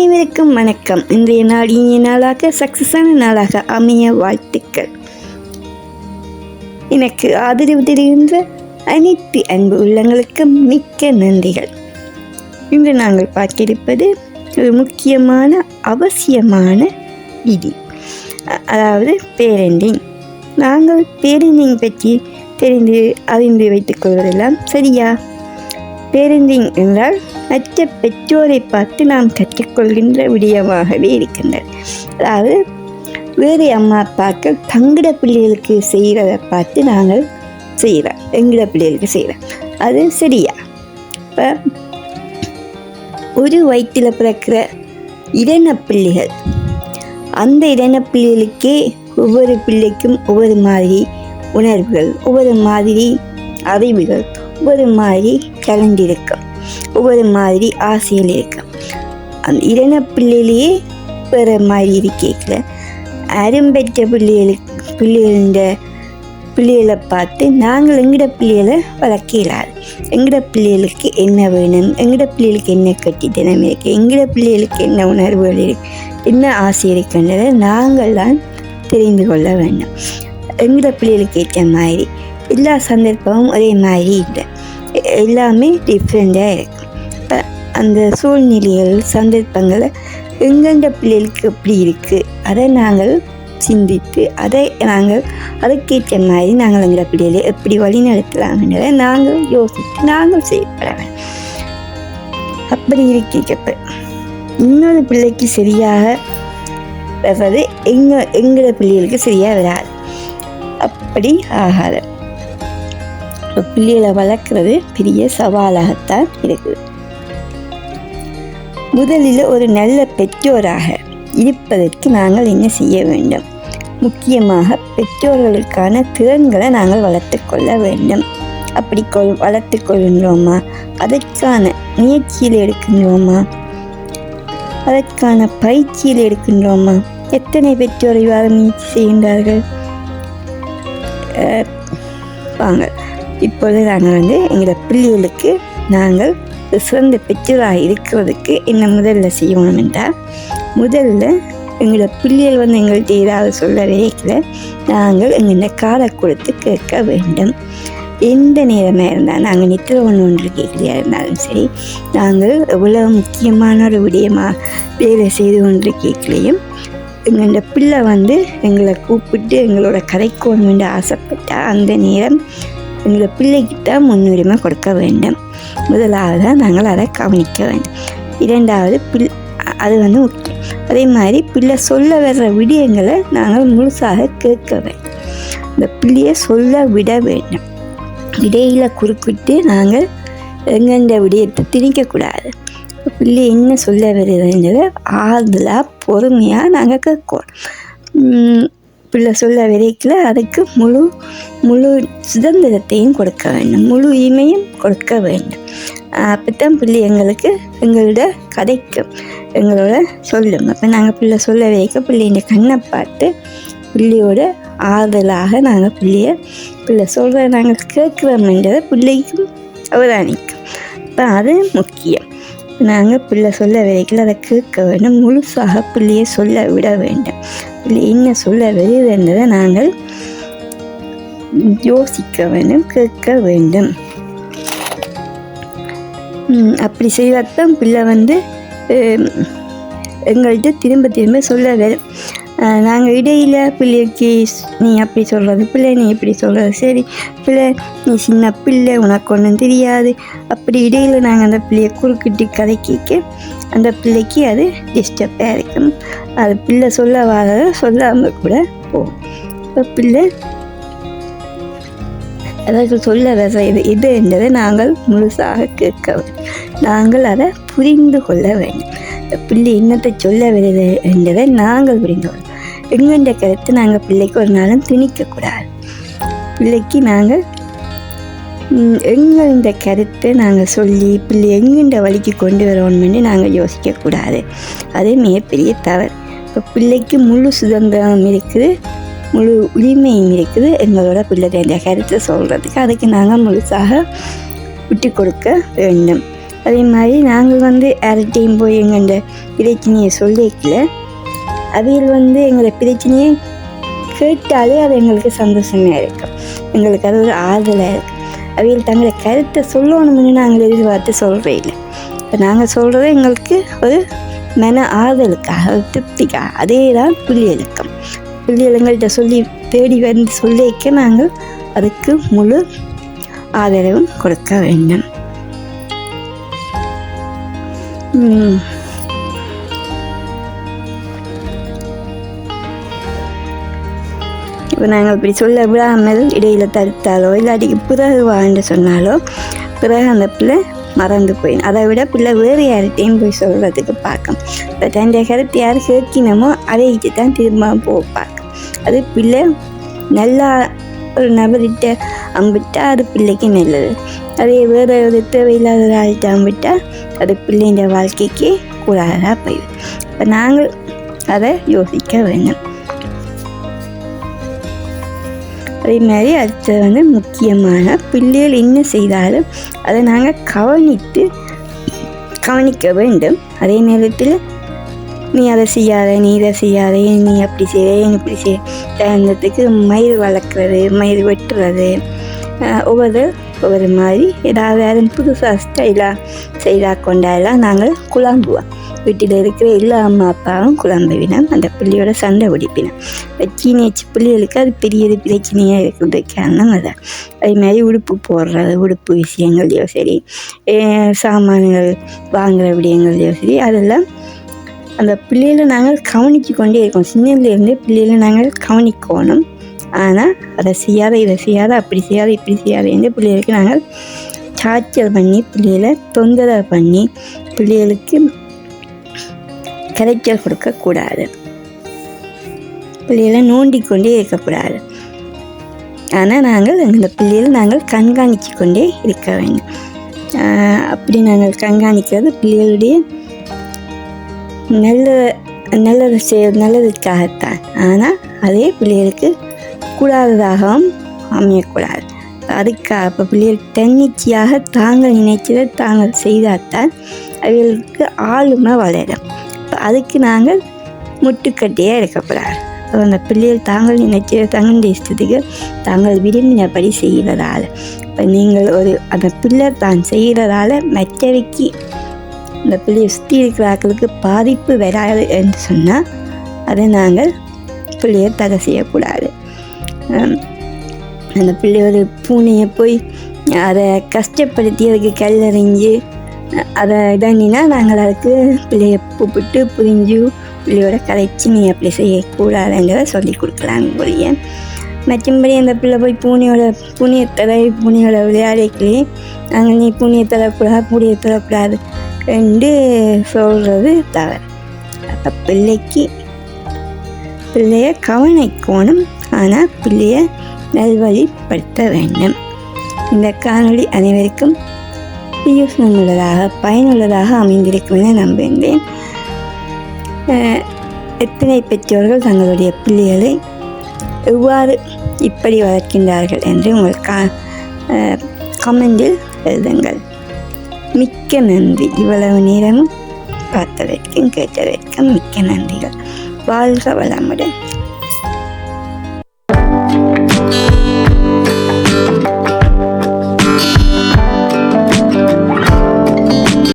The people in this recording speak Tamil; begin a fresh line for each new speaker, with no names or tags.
அனைவருக்கும் வணக்கம். இன்றைய நாள் இனிய நாளாக சக்சஸான நாளாக அமைய வாழ்த்துக்கள். எனக்கு ஆதரவு தருகின்ற அனைத்து அன்பு உள்ளங்களுக்கும் மிக்க நன்றிகள். இன்று நாங்கள் பார்க்கிருப்பது ஒரு முக்கியமான அவசியமான விதி. அதாவது பேரண்டிங். நாங்கள் பேரண்டிங் பற்றி தெரிந்து அறிந்து வைத்துக் கொள்வதெல்லாம் சரியா? பேரண்டிங் என்றால் மற்ற பெற்றோரை பார்த்து நாம் கற்றுக்கொள்கின்ற விடயமாகவே இருக்கின்றது அதாவது வேறு அம்மா அப்பாக்கள் தங்கிட பிள்ளைகளுக்கு செய்கிறத பார்த்து நாங்கள் செய்கிறோம் எங்கிட பிள்ளைகளுக்கு செய்கிறோம் அது சரியா? இப்போ ஒரு வயிற்றில் பிறக்கிற இரண பிள்ளைகள் அந்த இரண பிள்ளைகளுக்கே ஒவ்வொரு பிள்ளைக்கும் ஒவ்வொரு மாதிரி உணர்வுகள் ஒவ்வொரு மாதிரி அறிவுகள் ஒவ்வொரு மாதிரி கலந்திருக்கும் ஒவ்வொரு மாதிரி ஆசையில் இருக்கும் அந்த இரண பிள்ளையிலேயே வேறு மாதிரி இருக்கேக்கில் அரும்பெற்ற பிள்ளைகளுக்கு பிள்ளைகள பிள்ளைகளை பார்த்து நாங்கள் எங்கட பிள்ளைகளை வளர்க்கலாது எங்கட பிள்ளைகளுக்கு என்ன வேணும்? எங்கட பிள்ளைகளுக்கு என்ன கட்டித்தனம் இருக்குது எங்கட பிள்ளைகளுக்கு என்ன உணர்வுகள் இருக்கு? என்ன ஆசை இருக்குன்றதை நாங்கள் தான் தெரிந்து கொள்ள வேண்டும். எங்கட பிள்ளைகளுக்கு ஏற்ற மாதிரி. எல்லா சந்தர்ப்பமும் ஒரே மாதிரி இல்லை. எல்லாமே டிஃப்ரெண்ட்டாக இருக்கும் இப்போ அந்த சூழ்நிலைகள் சந்தர்ப்பங்களை எங்கெந்த பிள்ளைகளுக்கு எப்படி இருக்குது அதை நாங்கள் சிந்தித்து அதை நாங்கள் அதுக்கேற்ற மாதிரி நாங்கள் எங்கள் பிள்ளைகளை எப்படி வழிநடத்தலாம்ன்றதை நாங்கள் யோசித்து நாங்கள் செயல்பட வேண்டும் அப்படி இருக்கிறப்ப இன்னொரு பிள்ளைக்கு சரியாக வர்றது எங்கள் எங்களோட பிள்ளைகளுக்கு சரியாக வராது. அப்படி ஆகாது. பிள்ளைகளை வளர்க்குறது பெரிய சவாலாகத்தான் இருக்குது. முதலில் ஒரு நல்ல பெற்றோராக இருப்பதற்கு நாங்கள் என்ன செய்ய வேண்டும்? முக்கியமாக பெற்றோர்களுக்கான திறன்களை நாங்கள் வளர்த்துக்கொள்ள வேண்டும். அப்படி கொள் வளர்த்து கொள்கின்றோமா? அதற்கான முயற்சியில் எடுக்கின்றோமா? அதற்கான பயிற்சியில் எடுக்கின்றோமா? எத்தனை பெற்றோர் இவ்வாறு முயற்சி செய்கின்றார்கள்? அஹ், வாங்க. இப்பொழுது நாங்கள் வந்து எங்களோட பிள்ளைகளுக்கு நாங்கள் சிறந்த பெற்றோராக இருக்கிறதுக்கு என்ன முதல்ல செய்யணும் என்றால் முதல்ல எங்களோட பிள்ளைகள் வந்து எங்கள்கிட்ட ஏதாவது சொல்ல வேகல நாங்கள் எங்கள்கிட்ட காதை கொடுத்து கேட்க வேண்டும். எந்த நேரமாக இருந்தால் நாங்கள் நித்திர ஒன்று ஒன்று கேட்கலையா இருந்தாலும் சரி நாங்கள் எவ்வளோ முக்கியமான ஒரு விடயமாக வேலை செய்து ஒன்று கேட்கலையும் எங்களோட பிள்ளை வந்து எங்களை கூப்பிட்டு எங்களோட கதைக்கோணுமென்று ஆசைப்பட்டால் அந்த நேரம் எங்களோட பிள்ளைக்கிட்ட முன்னுரிமை கொடுக்க வேண்டும். முதலாவது நாங்கள் அதை கவனிக்க வேண்டும். இரண்டாவது பில் அது வந்து முக்கியம். அதே மாதிரி பிள்ளை சொல்ல வர்ற விடயங்களை நாங்கள் முழுசாக கேட்க வேண்டும். இந்த பிள்ளையை சொல்ல விட வேண்டும். இடையில் குறுக்கிட்டு நாங்கள் எங்கெந்த விடயத்தை திணிக்கக்கூடாது பிள்ளை என்ன சொல்ல வருதுன்றதை ஆறுதலாக பொறுமையாக நாங்கள் கேட்கணும். பிள்ளை சொல்ல விதைக்கல. அதுக்கு முழு முழு சுதந்திரத்தையும் கொடுக்க வேண்டும். முழு இமையும் கொடுக்க வேண்டும். அப்போத்தான் பிள்ளை எங்களுக்கு எங்களோட கதைக்கும் எங்களோட சொல்லும். அப்போ நாங்கள் பிள்ளை சொல்ல விதைக்க பிள்ளைங்க கண்ணை பார்த்து பிள்ளையோட ஆறுதலாக நாங்கள் பிள்ளைய பிள்ளை சொல்கிற நாங்கள் கேட்குறோம்ன்றதை பிள்ளைக்கும் அவதானிக்கும். இப்போ அது முக்கியம். நாங்கள் பிள்ளை சொல்ல விதைக்கல அதை கேட்க வேண்டும். முழுசாக பிள்ளையை சொல்ல விட வேண்டும். பிள்ளை என்ன சொல்ல வருதுன்றதை நாங்கள் யோசிக்க வேண்டும் கேட்க வேண்டும். அப்படி செய்தால்தான் பிள்ளை வந்து எங்கள்கிட்ட திரும்ப திரும்ப சொல்ல வரும். நாங்கள் இடையில் பிள்ளைக்கு நீ அப்படி சொல்கிறது பிள்ளை நீ இப்படி சொல்கிறது சரி பிள்ளை நீ சின்ன பிள்ளை உனக்கு ஒன்றும் தெரியாது. அப்படி இடையில் நாங்கள் அந்த பிள்ளையை குறுக்கிட்டு கதைக்கிக்க அந்த பிள்ளைக்கு அது டிஸ்டர்பாக இருக்கும். அது பிள்ளை சொல்ல வர சொல்லாமல் கூட போகும். இப்போ பிள்ளை அதாவது சொல்ல வர இது இது என்றதை நாங்கள் முழுசாக கேட்க வேண்டும். நாங்கள் அதை புரிந்து கொள்ள வேண்டும். பிள்ளை என்னத்தை சொல்ல வருது என்றதை நாங்கள் புரிந்து கொள்ள எங்கென்ற கருத்து நாங்கள் பிள்ளைக்கு ஒரு நாளும் திணிக்கக்கூடாது. பிள்ளைக்கு நாங்கள் ம், எங்கள் இந்த கருத்தை நாங்கள் சொல்லி பிள்ளை எங்கெண்ட வழிக்கு கொண்டு வரணும்னு நாங்கள் யோசிக்கக்கூடாது. அதே மிகப்பெரிய தவறு. இப்போ பிள்ளைக்கு முழு சுதந்திரம் இருக்குது முழு உரிமையும் இருக்குது. எங்களோட பிள்ளை இந்த கருத்தை சொல்கிறதுக்கு அதுக்கு நாங்கள் முழுசாக விட்டு கொடுக்க வேண்டும். அதே மாதிரி நாங்கள் வந்து யார்கிட்டையும் போய் எங்கள்ட பிரச்சனையை சொல்லிக்கல. அவியல் வந்து எங்களை பிரச்சனையே கேட்டாலே அது எங்களுக்கு சந்தோஷமாக இருக்கும் எங்களுக்கு அது ஒரு ஆறுதலாக இருக்கும் அவியல் தங்களை கருத்தை சொல்லணும்னு நாங்கள் எதிர்பார்த்து சொல்கிறே இல்லை. இப்போ நாங்கள் சொல்கிறது எங்களுக்கு ஒரு மன ஆறுதலுக்காக ஒரு திருப்திக்காக. அதே தான் புள்ளியலுக்கம். புள்ளியலுங்கள்கிட்ட சொல்லி தேடி வந்து சொல்லிக்க நாங்கள் அதுக்கு முழு ஆதரவும் கொடுக்க வேண்டும். இப்போ நாங்கள் இப்படி சொல்ல விடாமல் இடையில் தடுத்தாலோ இல்லாட்டிக்கு பிறகு வான்னு சொன்னாலோ பிறகு அந்த பிள்ளை மறந்து போயிடும் அதை விட பிள்ளை வேறு யார்கிட்டையும் போய் சொல்கிறதுக்கு பார்க்கும். இப்போ தன் கருத்து யார் கேட்கினமோ அதை தான் திரும்ப போ பார்க்கும். அது பிள்ளை நல்லா ஒரு நபர்கிட்ட அம்பிட்டா அது பிள்ளைக்கு நல்லது. அதே வேறு ஒரு தேவையில்லாத ஒரு ஆள்கிட்ட அம்பிட்டா அது பிள்ளைங்க வாழ்க்கைக்கு கூடாததாக போயிடும். இப்போ நாங்கள் அதை யோசிக்க வேண்டும். அதே மாதிரி அடுத்தது வந்து முக்கியமான பிள்ளைகள் என்ன செய்தாலும் அதை நாங்கள் கவனித்து கவனிக்க வேண்டும். அதே நேரத்தில் நீ அதை செய்யாத நீ இதை செய்யாத நீ அப்படி செய்ய ஏன் இப்படி செய்ய உதாரணத்துக்கு மயிர் வளர்க்குறது மயிர் வெட்டுறது ஒவ்வொரு ஒவ்வொரு மாதிரி ஏதாவது யாரும் புதுசாக ஸ்டைலாக செய்தா கொண்டாடலாம் நாங்கள் குழம்புவோம். வீட்டில் இருக்கிற எல்லா அம்மா அப்பாவும் குழம்புவினோம் அந்த பிள்ளையோட சண்டை பிடிப்பினோம். இப்போ டீனேஜ் பிள்ளைகளுக்கு அது பெரிய பிரச்சனையாக இருக்கிறது காரணம் அதான் அதே மாதிரி உடுப்பு போடுறது உடுப்பு விஷயங்கள்லையோ சரி சாமான்கள் வாங்குகிற விடயங்கள்லையோ சரி அதெல்லாம் அந்த பிள்ளைகளை நாங்கள் கவனித்து கொண்டே இருக்கோம் சின்னதுலேருந்தே பிள்ளைகளை நாங்கள் கவனிக்கணும். ஆனால் அதை செய்யாத இதை செய்யாத அப்படி செய்யாத இப்படி செய்யாத எந்த பிள்ளைகளுக்கு நாங்கள் சாய்ச்சல் பண்ணி பிள்ளைகளை தொந்தரவு பண்ணி பிள்ளைகளுக்கு கரைச்சல் கொடுக்கக்கூடாது. பிள்ளைகளை நோண்டி கொண்டே இருக்கக்கூடாது. ஆனால் நாங்கள் எங்கள் பிள்ளைகளை நாங்கள் கண்காணித்து கொண்டே இருக்க வேண்டும். அப்படி நாங்கள் கண்காணிக்கிறது பிள்ளைகளுடைய நல்ல நல்லது செய் நல்லதுக்காகத்தான். ஆனால் அதே பிள்ளைகளுக்கு கூடாததாகவும் அமையக்கூடாது. அதுக்காக இப்போ பிள்ளைகள் தன்னிச்சையாக தாங்கள் நினைச்சதை தாங்கள் செய்தால்தான் அவர்களுக்கு ஆளுமை வளரும். அதுக்கு நாங்கள் முட்டுக்கட்டையாக இருக்கக்கூடாது அந்த பிள்ளைகள் தாங்கள் நினைச்ச தங்களுடைய இஷ்டத்துக்கு தாங்கள் விரும்பினபடி செய்வதால் இப்போ நீங்கள் ஒரு அந்த பிள்ளை தான் செய்கிறதால மற்றவைக்கு இந்த பிள்ளையை சுற்றி இருக்கிறாக்களுக்கு பாதிப்பு வராது என்று சொன்னால் அதை நாங்கள் பிள்ளையை தடை செய்யக்கூடாது. அந்த பிள்ளை ஒரு பூனையை போய் அதை கஷ்டப்படுத்தி அதுக்கு கல்லறிஞ்சு அதை இதாண்டினா நாங்கள் அதுக்கு பிள்ளையை கூப்பிட்டு புரிஞ்சு பிள்ளையோட கலைச்சி நீ அப்படி செய்யக்கூடாதுங்கிறத சொல்லி கொடுக்கலாம் ஒழிய மற்றபடி அந்த பிள்ளை போய் பூனையோட பூனையை தர பூனையோட விளையாடிக்கலே நாங்கள் நீ பூனையை தரக்கூடாது பூனையை தரக்கூடாது என்று சொல்கிறது தவறு. அப்போ பிள்ளைக்கு பிள்ளைய கவனிக்கணும் ஆனால் பிள்ளைய நல்வழிப்படுத்த வேண்டும். இந்த காணொளி அனைவருக்கும் யூஸ்ஃபுல்லுள்ளதாக பயனுள்ளதாக அமைந்திருக்கும் என நம்புகின்றேன். எத்தனை பெற்றோர்கள் தங்களுடைய பிள்ளைகளை எவ்வாறு இப்படி வளர்க்கின்றார்கள் என்று உங்கள் கா கமெண்டில் எழுதுங்கள். மிக்க நன்றி. இவ்வளவு நேரமும் பார்த்ததற்கும் கேட்டதற்கும் மிக்க நன்றிகள். வாழ்க வளமுடன்.